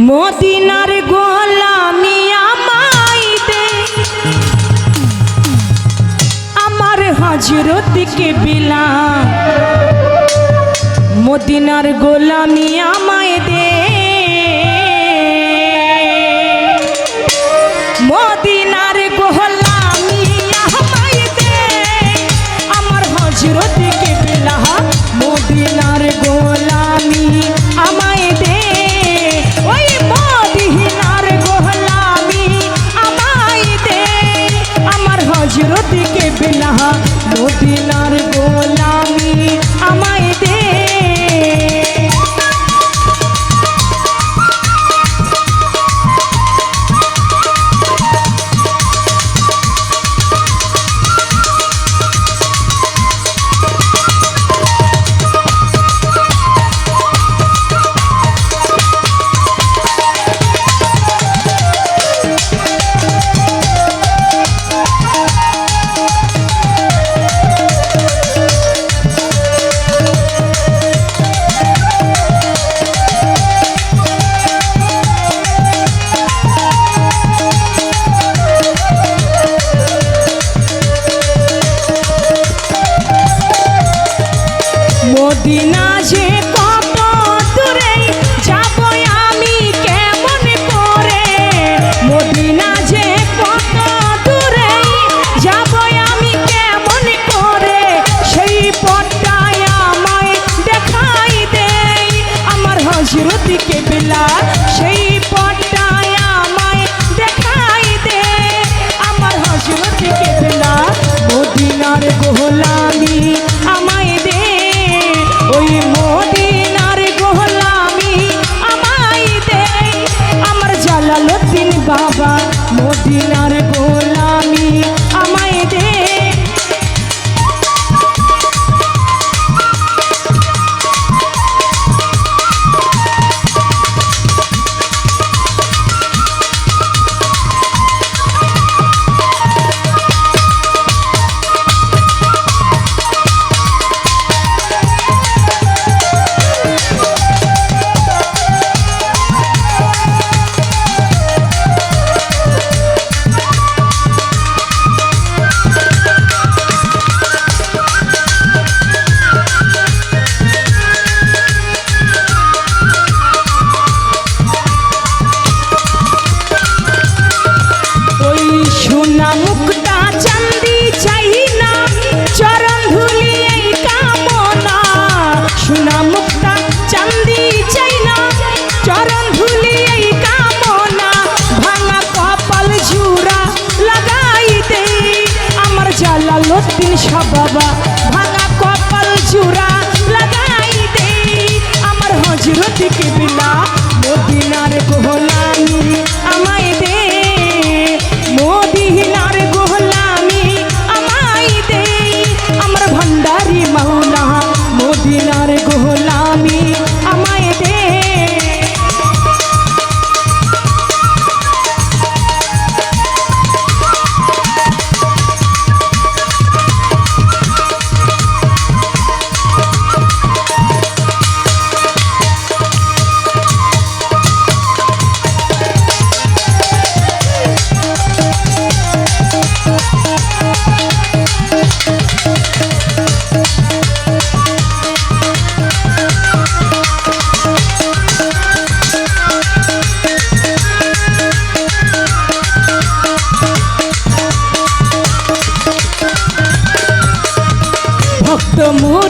মদিনার গোলামি আমায় দে আমার হজরতকে বিলা মদিনার গোলামি আমায় দে না মদিনার গোলা দিন সব বাবা ভাঙা কপাল চূড়া লাগাই দে আমার হজরত কিবিলা মদিনার কোহলানি আমায়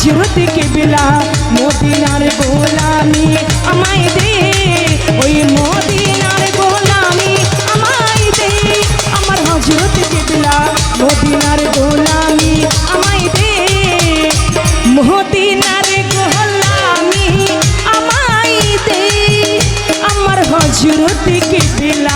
হজরত কেবলা মদিনার গোলামি আমায় দে। ওই মদিনার গোলামি আমায় দে। আমার হজরত কেবলা মদিনার গোলামি আমায় দে। মদিনার গোলামি আমায় দে। আমার হজরত কেবলা